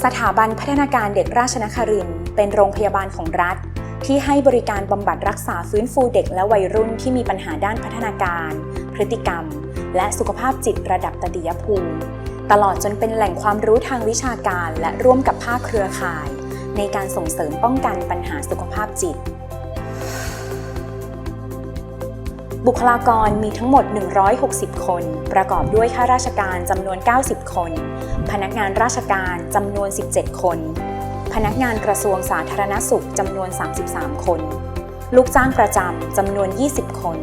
สถาบันพัฒนาการเด็กราชนครินเป็นโรงพยาบาลของรัฐ ที่ให้บริการบำบัดรักษาฟื้นฟูเด็กและวัยรุ่นที่มีปัญหาด้านพัฒนาการ พฤติกรรม และสุขภาพจิตระดับตติยภูมิ ตลอดจนเป็นแหล่งความรู้ทางวิชาการและร่วมกับภาคเครือข่าย ในการส่งเสริมป้องกันปัญหาสุขภาพจิต บุคลากรมีทั้งหมด 160 คน ประกอบด้วยข้าราชการจำนวน 90 คน พนักงานราชการจำนวน 17 คน พนักงานกระทรวงสาธารณสุขจำนวน 33 คน ลูกจ้างประจำจำนวน 20 คน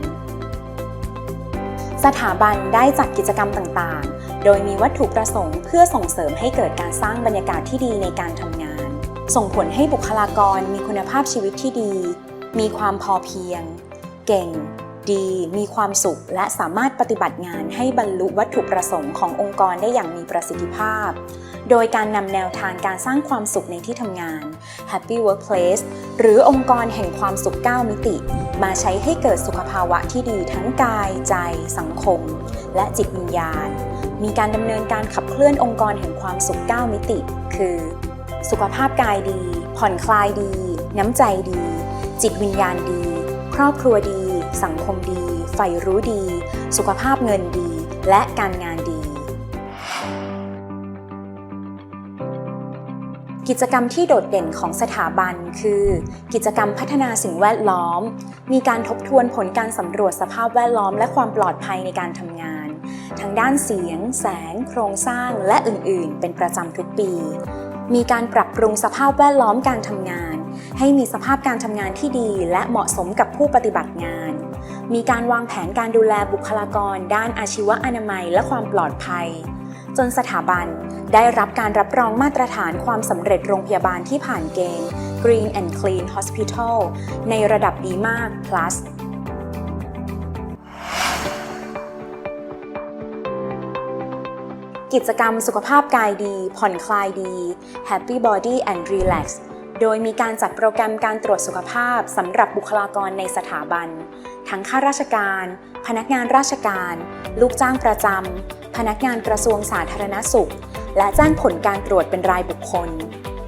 สถาบันได้จัดกิจกรรมต่างๆ โดยมีวัตถุประสงค์เพื่อส่งเสริมให้เกิดการสร้างบรรยากาศที่ดีในการทำงาน ส่งผลให้บุคลากรมีคุณภาพชีวิตที่ดี มีความพอเพียง เก่ง ดี มีความสุข และสามารถปฏิบัติงานให้บรรลุวัตถุประสงค์ขององค์กรได้อย่างมีประสิทธิภาพ โดยการนำแนวทางการสร้างความสุขในที่ทำงาน Happy Workplace หรือองค์กรแห่งความสุข 9 มิติ มาใช้ให้เกิดสุขภาวะที่ดีทั้งกาย ใจ สังคม และจิตวิญญาณ มีการดำเนินการขับเคลื่อนองค์กรแห่งความสุข 9 มิติ คือ สุขภาพกายดี ผ่อนคลายดี น้ำใจดี จิตวิญญาณดี ครอบครัวดี สังคมดีใฝ่รู้ดี สุขภาพเงินดี และการงานดี กิจกรรมที่โดดเด่นของสถาบันคือ กิจกรรมพัฒนาสิ่งแวดล้อม มีการทบทวนผลการสำรวจสภาพแวดล้อม และความปลอดภัยในการทำงาน ทั้งด้านเสียง แสง โครงสร้าง และอื่น ๆ เป็นประจำทุกปี มีการปรับปรุงสภาพแวดล้อมการทำงานให้มีสภาพการทำงานที่ดีและเหมาะสมกับผู้ปฏิบัติงาน มีการวางแผนการดูแลบุคลากร ด้านอาชีวอนามัยและความปลอดภัย จนสถาบันได้รับการรับรองมาตรฐานความสำเร็จโรงพยาบาลที่ผ่านเกณฑ์ Green and Clean Hospital ในระดับดีมาก plus กิจกรรมสุขภาพกายดี ผ่อนคลายดี Happy Body and Relax โดยมีการจัดโปรแกรมการตรวจสุขภาพสำหรับบุคลากรในสถาบัน ทั้งข้าราชการ พนักงานราชการ ลูกจ้างประจำ พนักงานกระทรวงสาธารณสุข และแจ้งผลการตรวจเป็นรายบุคคล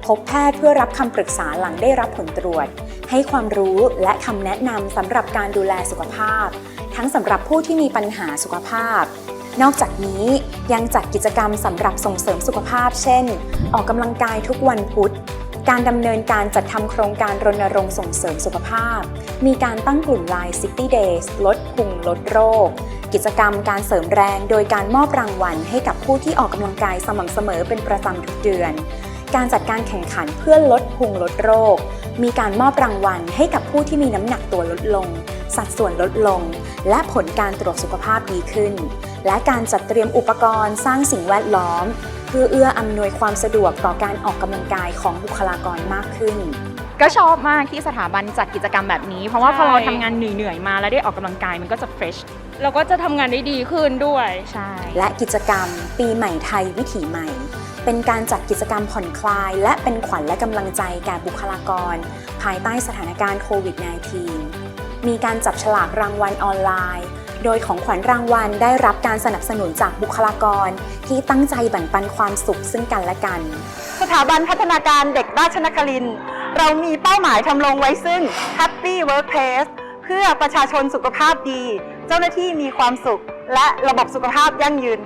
พบแพทย์เพื่อรับคำปรึกษาหลังได้รับผลตรวจ ให้ความรู้และคำแนะนำสำหรับการดูแลสุขภาพ ทั้งสำหรับผู้ที่มีปัญหาสุขภาพนอกจากนี้ยังจัดกิจกรรมสำหรับส่งเสริมสุขภาพ เช่น ออกกำลังกายทุกวันพุธ การดำเนินการจัดทำโครงการรณรงค์ส่งเสริมสุขภาพ มีการตั้งกลุ่มไลน์60 Days ลดพุงลดโรค กิจกรรมการเสริมแรงโดยการมอบรางวัลให้กับผู้ที่ออกกำลังกายสม่ำเสมอเป็นประจำทุกเดือน การจัดการแข่งขันเพื่อลดพุงลดโรค มีการมอบรางวัลให้กับผู้ที่มีน้ำหนักตัวลดลง สัดส่วนลดลง และผลการตรวจสุขภาพดีขึ้น และการจัดเตรียมอุปกรณ์สร้างสิ่งแวดล้อม พื่อเอื้ออำนวยความสะดวกต่อการออกกำลังกายของบุคลากรมากขึ้น ก็ชอบมากที่สถาบันจัดกิจกรรมแบบนี้ เพราะว่าใช่พอเราทำงานเหนื่อยๆมาแล้วได้ออกกำลังกายมันก็จะเฟรชเราก็จะทำงานได้ดีขึ้นด้วยใช่และกิจกรรมปีใหม่ไทยวิถีใหม่ เป็นการจัดกิจกรรมผ่อนคลาย และเป็นขวัญและกำลังใจแก่บุคลากร ภายใต้สถานการณ์โควิด -19 มีการจับฉลากรางวัลออนไลน์ โดยของขวัญรางวัลได้รับการสนับสนุนจากบุคลากร ที่ตั้งใจแบ่งปันความสุขซึ่งกันและกัน สถาบันพัฒนาการเด็กราชนคริน เรามีเป้าหมายทำลงไว้ซึ่ง Happy Workplace เพื่อประชาชนสุขภาพดี เจ้าหน้าที่มีความสุข และระบบสุขภาพยั่งยืน